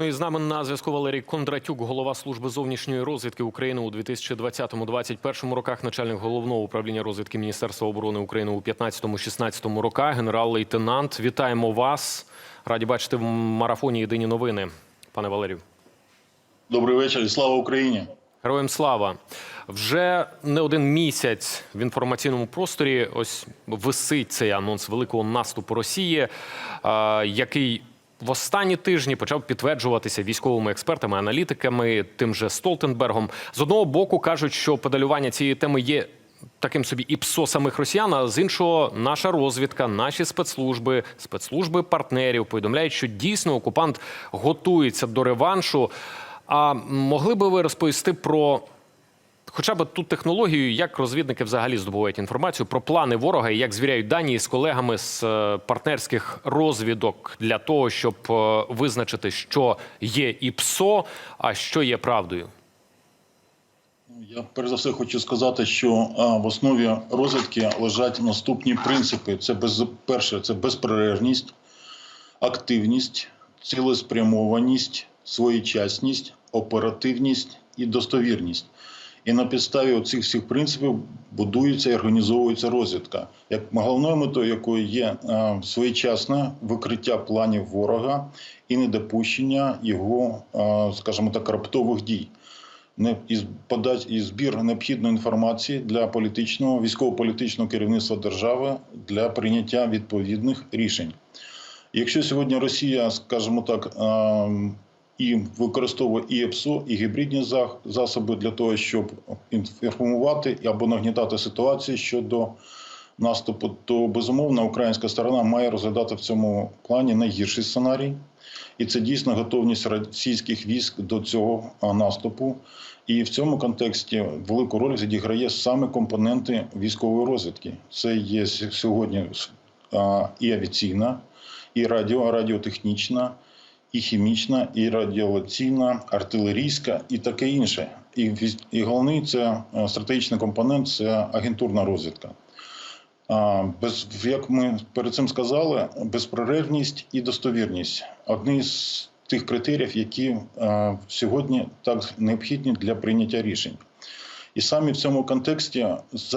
Ну і з нами на зв'язку Валерій Кондратюк, голова служби зовнішньої розвідки України у 2020-2021 роках, начальник головного управління розвідки Міністерства оборони України у 15-16 роках, генерал-лейтенант. Вітаємо вас. Раді бачити в марафоні Єдині новини, пане Валерію. Добрий вечір і слава Україні. Героям слава вже не один місяць в інформаційному просторі. Ось висить цей анонс великого наступу Росії, який в останні тижні почав підтверджуватися військовими експертами, аналітиками, тим же Столтенбергом. З одного боку кажуть, що педалювання цієї теми є. Таким собі і псо самих росіян, а з іншого, наша розвідка, наші спецслужби, спецслужби партнерів повідомляють, що дійсно окупант готується до реваншу. А могли би ви розповісти про хоча б ту технологію, як розвідники взагалі здобувають інформацію про плани ворога і як звіряють дані з колегами з е, партнерських розвідок для того, щоб е, визначити, що є і ПСО, а що є правдою? Я перш за все хочу сказати, що в основі розвідки лежать наступні принципи: це без перше, це безперервність, активність, цілеспрямованість, своєчасність, оперативність і достовірність. І на підставі цих всіх принципів будується і організовується розвідка, як головною метою якої є своєчасне викриття планів ворога і недопущення його, скажімо так, раптових дій. не із подать і збір необхідної інформації для політичного військово-політичного керівництва держави для прийняття відповідних рішень. Якщо сьогодні Росія, скажімо так, ем, і використовує і ЕПСО, і гібридні засоби для того, щоб інформувати або нагнітати ситуацію щодо наступу, то безумовно українська сторона має розглядати в цьому плані найгірший сценарій. І це дійсно готовність російських військ до цього наступу. І в цьому контексті велику роль відіграє саме компоненти військової розвідки. Це є сьогодні і авіаційна, і радіо, радіотехнічна, і хімічна, і радіолаційна, артилерійська, і таке інше. І, і головний це стратегічний компонент це агентурна розвідка. Без, як ми перед цим сказали, безперервність і достовірність одні з тих критеріїв, які а, сьогодні так необхідні для прийняття рішень. І саме в цьому контексті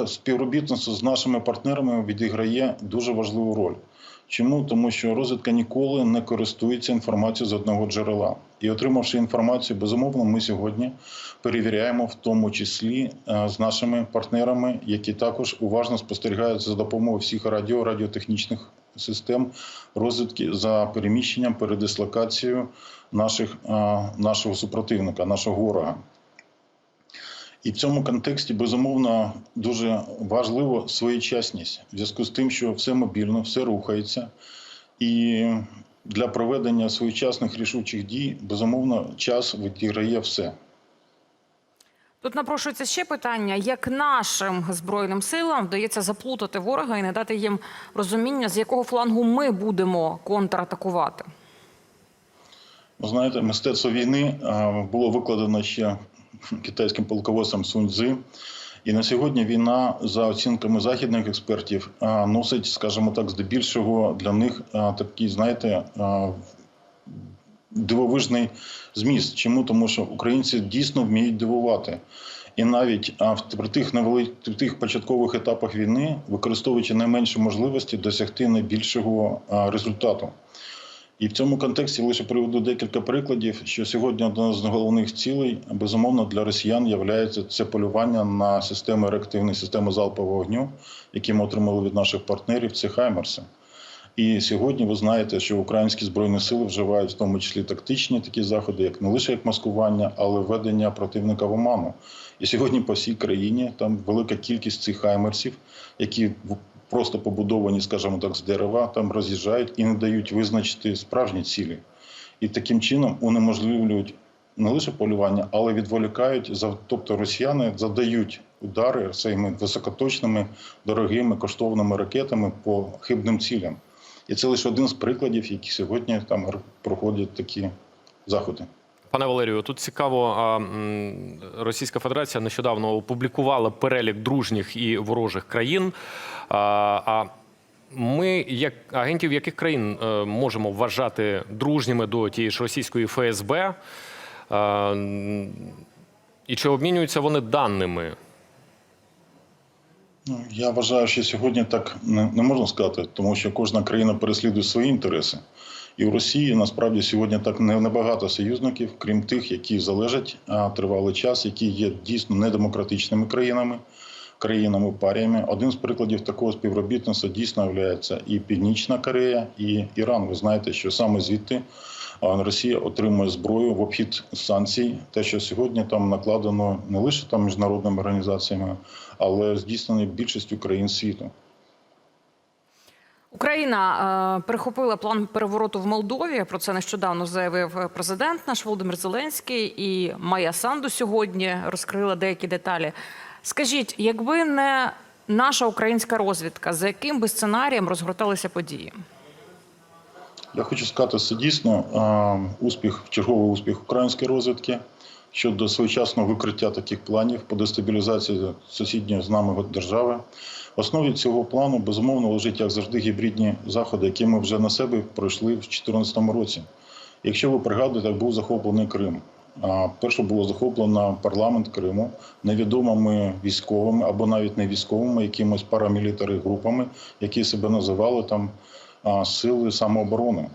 співробітництво з нашими партнерами відіграє дуже важливу роль. Чому? Тому що розвідка ніколи не користується інформацією з одного джерела. І отримавши інформацію, безумовно, ми сьогодні перевіряємо в тому числі е, з нашими партнерами, які також уважно спостерігають за допомогою всіх радіо, радіотехнічних систем розвідки за переміщенням, передислокацією наших, е, нашого супротивника, нашого ворога. І в цьому контексті безумовно дуже важливо своєчасність в зв'язку з тим, що все мобільно, все рухається, і для проведення своєчасних рішучих дій безумовно час відіграє все. Тут напрошується ще питання: як нашим збройним силам вдається заплутати ворога і не дати їм розуміння, з якого флангу ми будемо контратакувати? Ви знаєте, мистецтво війни було викладено ще китайським полководцем Сунь. І на сьогодні війна, за оцінками західних експертів, носить, скажімо так, здебільшого для них такий, знаєте, дивовижний зміст. Чому? Тому що українці дійсно вміють дивувати. І навіть при тих невели... тих початкових етапах війни, використовуючи найменші можливості, досягти найбільшого результату. І в цьому контексті лише приведу декілька прикладів, що сьогодні одна з головних цілей, безумовно, для росіян є це полювання на системи реактивної системи залпового вогню, які ми отримали від наших партнерів, це Хаймерси. І сьогодні ви знаєте, що українські збройні сили вживають в тому числі тактичні такі заходи, як не лише як маскування, але введення противника в оману. І сьогодні по всій країні там велика кількість цих хаймерсів, які просто побудовані, скажімо так, з дерева, там роз'їжджають і не дають визначити справжні цілі. І таким чином унеможливлюють не лише полювання, але відволікають тобто росіяни задають удари своїми високоточними, дорогими, коштовними ракетами по хибним цілям. І це лише один з прикладів, які сьогодні там проходять такі заходи. Пане Валерію, тут цікаво, Російська Федерація нещодавно опублікувала перелік дружніх і ворожих країн. А, Ми, як агентів яких країн е, можемо вважати дружніми до тієї ж російської ФСБ? І чи обмінюються вони даними? Ну, я вважаю, що сьогодні так не можна сказати, тому що кожна країна переслідує свої інтереси. І в Росії насправді сьогодні так не- небагато союзників, крім тих, які залежать тривалий час, які є дійсно недемократичними країнами, країнами паріями. Один з прикладів такого співробітництва дійсно є і Північна Корея, і Іран. Ви знаєте, що саме звідти Росія отримує зброю в обхід санкцій, те, що сьогодні там накладено не лише там міжнародними організаціями, але здійснено більшістю країн світу. Україна е, перехопила план перевороту в Молдові. Про це нещодавно заявив е, президент наш Володимир Зеленський і Майя Санду сьогодні розкрила деякі деталі. Скажіть, якби не наша українська розвідка, за яким би сценарієм розгорталися події? Я хочу сказати, це дійсно а, успіх, черговий успіх української розвідки щодо своєчасного викриття таких планів по дестабілізації сусідньої з нами держави. В основі цього плану безумовно лежить, як завжди, гібридні заходи, які ми вже на себе пройшли в 2014 році. Якщо ви пригадуєте, був захоплений Крим. Перше було захоплено парламент Криму невідомими військовими або навіть не військовими, якимось парамілітари групами, які себе називали там сили самооборони.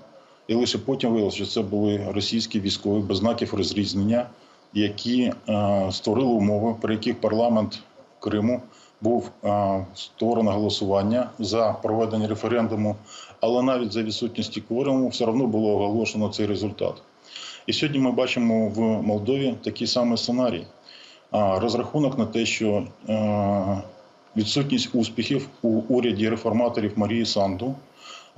І лише потім виявилося, що це були російські військові без знаків розрізнення, які е, створили умови, при яких парламент Криму був е, створено голосування за проведення референдуму, але навіть за відсутністю кворуму все одно було оголошено цей результат. І сьогодні ми бачимо в Молдові такий самий сценарій. Розрахунок на те, що е, відсутність успіхів у уряді реформаторів Марії Санду,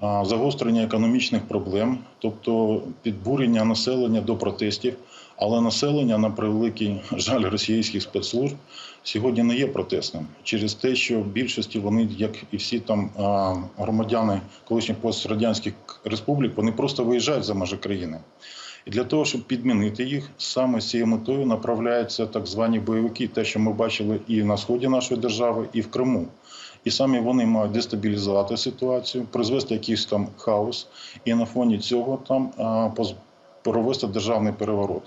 загострення економічних проблем, тобто підбурення населення до протестів. Але населення, на превеликий жаль російських спецслужб, сьогодні не є протестним через те, що в більшості вони, як і всі там громадяни колишніх пострадянських республік, вони просто виїжджають за межі країни. І для того, щоб підмінити їх, саме з цією метою направляються так звані бойовики, те, що ми бачили і на сході нашої держави, і в Криму. І самі вони мають дестабілізувати ситуацію, призвести якийсь там хаос, і на фоні цього там провести державний переворот.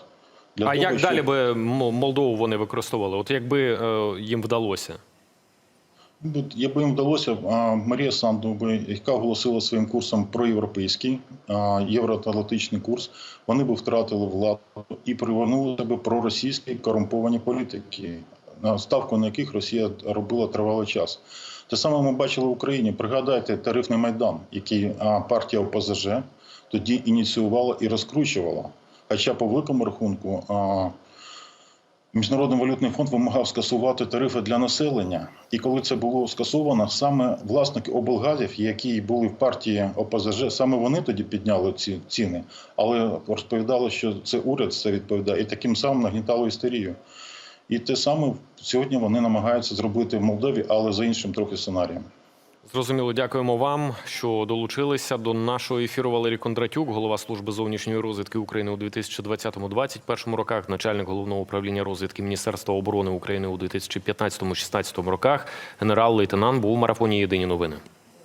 Для а того, як щоб- далі би Молдову вони використовували? От якби е, їм вдалося? Якби їм вдалося, Марія Санду, яка оголосила своїм курсом проєвропейський євроатлантичний курс, вони б втратили владу і привернули себе проросійські корумповані політики, ставку на яких Росія робила тривалий час. Те саме ми бачили в Україні. Пригадайте тарифний майдан, який партія ОПЗЖ тоді ініціювала і розкручувала. Хоча по великому рахунку. Міжнародний валютний фонд вимагав скасувати тарифи для населення. І коли це було скасовано, саме власники облгазів, які були в партії ОПЗЖ, саме вони тоді підняли ці ціни, але розповідали, що це уряд це відповідає, і таким самим нагнітало істерію. І те саме сьогодні вони намагаються зробити в Молдові, але за іншим трохи сценарієм. Зрозуміло, дякуємо вам, що долучилися до нашого ефіру. Валерій Кондратюк, голова служби зовнішньої розвідки України у 2020-2021 роках, начальник головного управління розвідки Міністерства оборони України у 2015-2016 роках. Генерал-лейтенант був у марафоні Єдині новини.